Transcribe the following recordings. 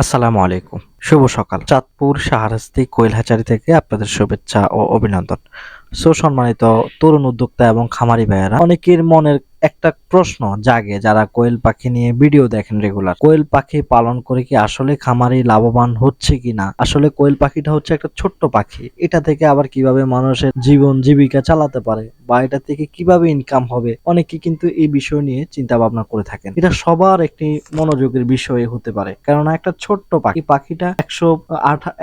আসসালামু আলাইকুম। শুভ সকাল। চাঁদপুর শাহরাস্তি কোয়েল হ্যাচারি থেকে আপনাদের শুভেচ্ছা ও অভিনন্দন। সো সম্মানিত তরুণ উদ্যোক্তা এবং খামারি ভাইয়েরা, অনেকের মনের একটা প্রশ্ন জাগে যারা কোয়েল পাখি নিয়ে ভিডিও দেখেন রেগুলার। কোয়েল পাখি পালন করে কি আসলে খামারি লাভবান হচ্ছে কিনা? আসলে কোয়েল পাখিটা হচ্ছে একটা ছোট্ট পাখি। এটা থেকে আবার কীভাবে মানুষের জীবন জীবিকা চালাতে পারে? বা এটা থেকে কীভাবে ইনকাম হবে, অনেকে কিন্তু এই বিষয় নিয়ে চিন্তা ভাবনা করে থাকেন। এটা সবার একটি মনোযোগের বিষয় হতে পারে। কেননা একটা ছোট্ট পাখি পাখিটা একশো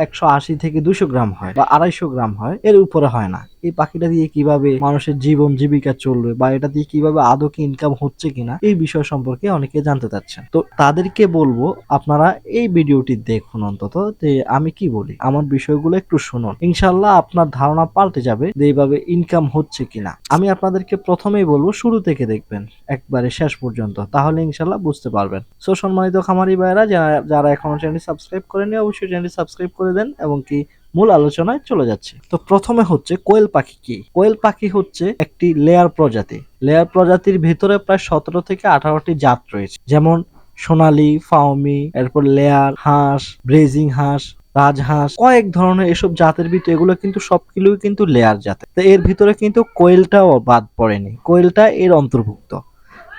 একশো আশি থেকে দুশো গ্রাম হয় বা আড়াইশো গ্রাম হয়, এর উপরে হয় না। এই পাখিটা দিয়ে কীভাবে মানুষের জীবন, জীবিকা চলবে বা এটা দিয়ে কীভাবে আদৌ কি ইনকাম হচ্ছে কিনা, এই বিষয় সম্পর্কে অনেকে জানতে চাচ্ছেন। তো তাদেরকে বলব, আপনারা এই ভিডিওটি দেখুন অন্তত যে আমি কি বলি। আমার বিষয়গুলো একটু শুনুন। ইনশাল্লাহ আপনার ধারণা পাল্টে যাবে যে এইভাবে ইনকাম হচ্ছে কিনা। আমি আপনাদেরকে প্রথমেই বলব, শুরু থেকে দেখবেন, একবারে শেষ পর্যন্ত, তাহলে ইনশাল্লাহ বুঝতে পারবেন। সো, সম্মানিত খামারি ভাইয়েরা, যারা যারা এখনও চ্যানেল সাবস্ক্রাইব করেনি অবশ্যই চ্যানেল সাবস্ক্রাইব করে দেন এবং কি মূল আলোচনায় চলে যাচ্ছে। তো প্রথমে হচ্ছে, কোয়েল পাখি কি? কোয়েল পাখি হচ্ছে একটি লেয়ার প্রজাতি। লেয়ার প্রজাতির ভেতরে প্রায় সতেরো থেকে আঠারোটি জাত রয়েছে। যেমন সোনালি ফাউমি এরপর লেয়ার হাঁস ব্রেজিং হাঁস রাজহাঁস, কয়েক ধরনের এসব জাতের ভিতরে এগুলো কিন্তু সবগুলোই কিন্তু লেয়ার জাতের। তো এর ভিতরে কিন্তু কোয়েলটাও বাদ পড়েনি। কোয়েলটা এর অন্তর্ভুক্ত।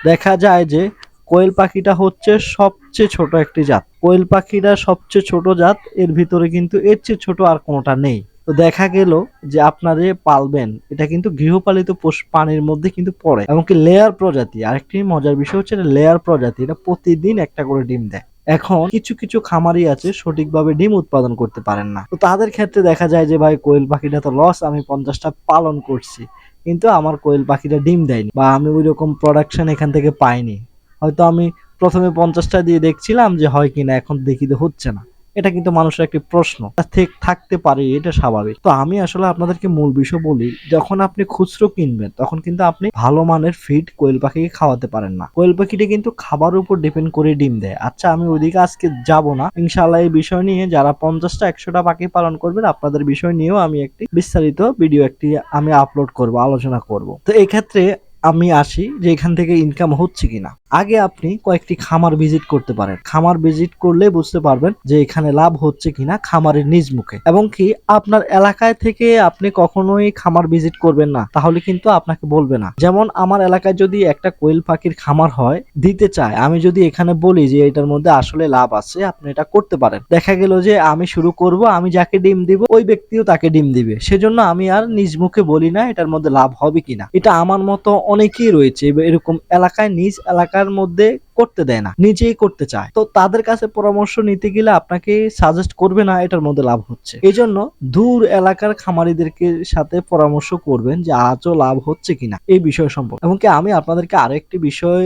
দেখা যায় যে কোয়েল পাখিটা হচ্ছে সবচেয়ে ছোট একটি জাত। কোয়েল পাখিটা সবচেয়ে ছোট জাত, এর ভিতরে কিন্তু এর চেয়ে ছোট আর কোনোটা নেই। তো দেখা গেল যে আপনারা যে পালবেন, এটা কিন্তু গৃহপালিত প্রাণীর মধ্যে কিন্তু পড়ে। এমনকি লেয়ার প্রজাতি। আরেকটি মজার বিষয় হচ্ছে লেয়ার প্রজাতি। এটা প্রতিদিন একটা করে ডিম দেয়। এখন কিছু কিছু খামারি আছে সঠিকভাবে ডিম উৎপাদন করতে পারেন না। তো তাদের ক্ষেত্রে দেখা যায় যে, ভাই, কোয়েল পাখিটা তো লস আমি পঞ্চাশটা পালন করছি। কিন্তু আমার কোয়েল পাখিটা ডিম দেয়নি বা আমি ওই রকম প্রোডাকশন এখান থেকে পাইনি। হয়তো আমি প্রথমে পঞ্চাশটা দিয়ে দেখছিলাম যে হয় কিনা, এখন দেখি তো হচ্ছে না। এটা কিন্তু মানুষের একটি প্রশ্ন। থেক- থাকতে পারে, এটা স্বাভাবিক। তো আমি আসলে আপনাদেরকে মূল বিষয় বলি, যখন আপনি খুচরো কিনবেন, তখন কিন্তু আপনি ভালো মানের ফিড কোয়েল পাখিকে খাওয়াতে পারেন না। কোয়েল পাখিটা কিন্তু খাবার উপর ডিপেন্ড করে ডিম দেয়। আচ্ছা আমি ওইদিকে আজকে যাব না। ইনশাআল্লাহ এই বিষয় নিয়ে যারা পঞ্চাশটা, একশোটা পাখি পালন করবেন, আপনাদের বিষয় নিয়েও আমি একটি বিস্তারিত ভিডিও একটি আমি আপলোড করব, আলোচনা করব। তো এক্ষেত্রে আমি আসি যে এখান থেকে ইনকাম হচ্ছে কিনা। আগে আপনি কয়েকটি খামার ভিজিট করতে পারেন। খামার ভিজিট করলে বুঝতে পারবেন যে এখানে লাভ হচ্ছে কিনা খামারের নিজ মুখে। এবং কি আপনার এলাকায় থেকে আপনি কখনোই খামার ভিজিট করবেন না, তাহলে কিন্তু আপনাকে বলবে না। যেমন আমার এলাকায় যদি একটা কোয়েল পাখির খামার হয়, দিতে চায়, আমি যদি এখানে বলি যে এটার মধ্যে আসলে লাভ আছে, আপনি এটা করতে পারেন। দেখা গেল যে আমি শুরু করব, আমি যাকে ডিম দিব, ওই ব্যক্তিও তাকে ডিম দিবে। সেজন্য আমি আর নিজ মুখে বলি না এটার মধ্যে লাভ হবে কিনা। এটা আমার মতো অনেকেই রয়েছে, এরকম এলাকায়, নিজ এলাকার মধ্যে করতে দেয় না, নিজেই করতে চায়। তো তাদের কাছে পরামর্শ নিতে গেলে আপনাকে সাজেস্ট করবে না, এটার মধ্যে লাভ হচ্ছে। এই জন্য দূর এলাকার খামারিদেরকে সাথে পরামর্শ করবেন যে আজও লাভ হচ্ছে কিনা এই বিষয় সম্পর্কে। এমনকি আমি আপনাদেরকে আরেকটি বিষয়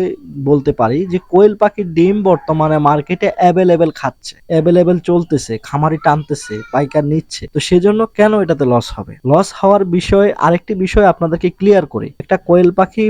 বলতে পারি যে কোয়েল পাখির ডিম বর্তমানে মার্কেটে অ্যাভেলেবেল খাচ্ছে অ্যাভেলেবেল চলতেছে, খামারি টানতেছে, পাইকার নিচ্ছে। তো সেজন্য কেন এটাতে লস হবে? লস হওয়ার বিষয়, আরেকটি বিষয় আপনাদেরকে ক্লিয়ার করি। একটা কোয়েল পাখি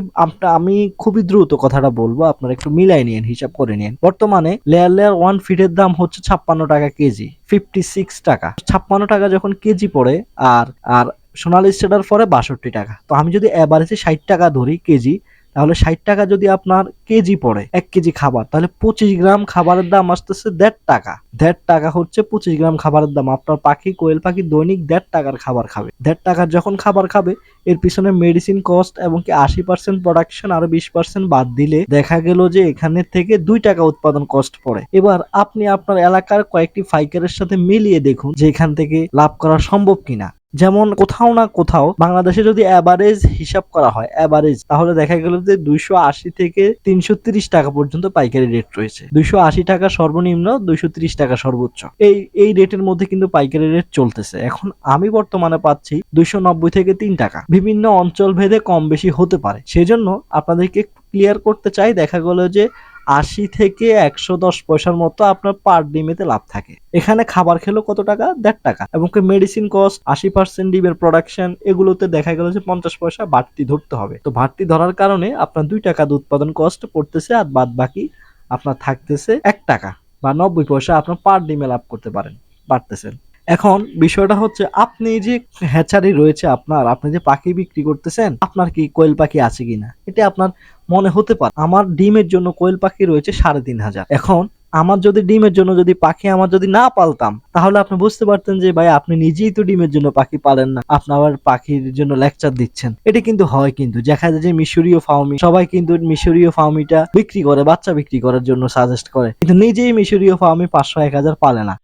আমি খুবই দ্রুত কথাটা বলব, আপনারা একটু মিলাই নিন হিসাব করে নিন বর্তমানে লেয়ার লেয়ার ওয়ান ফিটের দাম হচ্ছে ছাপ্পান্ন টাকা কেজি ফিফটি সিক্স টাকা। ছাপ্পান্ন টাকা যখন কেজি পড়ে, আর আর সোনালি স্টেটার পরে বাষট্টি টাকা। তো আমি যদি অ্যাভারেজে ষাট টাকা ধরি কেজি তাহলে ষাট টাকা যদি আপনার কেজি পড়ে এক কেজি খাবার, তাহলে পঁচিশ গ্রাম খাবারের দাম আসতেছে দেড় টাকা। দেড় টাকা হচ্ছে পঁচিশ গ্রাম খাবারের দাম। আপনার পাখি, কোয়েল পাখি দৈনিক দেড় টাকার খাবার খাবে। দেড় টাকার যখন খাবার খাবে, এর পিছনে মেডিসিন কস্ট এবং কি আশি পার্সেন্ট প্রোডাকশন আরও বিশ পার্সেন্ট বাদ দিলে দেখা গেল যে এখানে থেকে দুই টাকা উৎপাদন কস্ট পড়ে। এবার আপনি আপনার এলাকার কয়েকটি ফাইকারের সাথে মিলিয়ে দেখুন যে এখান থেকে লাভ করা সম্ভব কিনা। যেমন কোথাও না কোথাও বাংলাদেশে যদি অ্যাভারেজ হিসাব করা হয় অ্যাভারেজ তাহলে দেখা গেল যে দুইশো আশি থেকে তিনশো তিরিশ টাকা পর্যন্ত পাইকারি রেট রয়েছে। দুইশো আশি টাকা সর্বনিম্ন, দুইশো তিরিশ টাকা সর্বোচ্চ। এই এই রেটের মধ্যে কিন্তু পাইকারি রেট চলতেছে। এখন আমি বর্তমানে পাচ্ছি দুইশো নব্বই থেকে তিন টাকা। বিভিন্ন অঞ্চল ভেদে কম বেশি হতে পারে। সেজন্য আপনাদেরকে ক্লিয়ার করতে চাই। দেখা গেল যে আশি থেকে একশো দশ পয়সার মতো আপনার পার ডিমেতে লাভ থাকে। এখানে খাবার খেলো কত টাকা? দেড় টাকা। এবং মেডিসিন কস্ট আশি পার্সেন্ট ডিমের প্রোডাকশন এগুলোতে দেখা গেল যে পঞ্চাশ পয়সা বাড়তি ধরতে হবে। তো বাড়তি ধরার কারণে আপনার দুই টাকা উৎপাদন কস্ট পড়তেছে আর বাদ বাকি আপনার থাকতেছে এক টাকা বা নব্বই পয়সা আপনার পার ডিমে লাভ করতে পারেন পারতেছেন এখন বিষয়টা হচ্ছে, আপনি যে হ্যাচারি রয়েছে আপনার, আপনি যে পাখি বিক্রি করতেছেন, আপনার কি কোয়েল পাখি আছে কিনা? এটা আপনার মনে হতে পারে। আমার ডিমের জন্য কোয়েল পাখি রয়েছে সাড়ে তিন হাজার। এখন আমার যদি ডিমের জন্য যদি পাখি আমার যদি না পালতাম, তাহলে আপনি বুঝতে পারতেন যে, ভাই, আপনি নিজেই তো ডিমের জন্য পাখি পালেন না। আপনি আবার পাখির জন্য লেকচার দিচ্ছেন। এটা কিন্তু হয় কিন্তু, দেখা যায় যে মিশরীয় ফার্মি সবাই কিন্তু মিশরীয় ফার্মিটা বিক্রি করে, বাচ্চা বিক্রি করার জন্য সাজেস্ট করে। কিন্তু নিজেই মিশরীয় ফার্মি পাঁচশো, এক হাজার পালে না।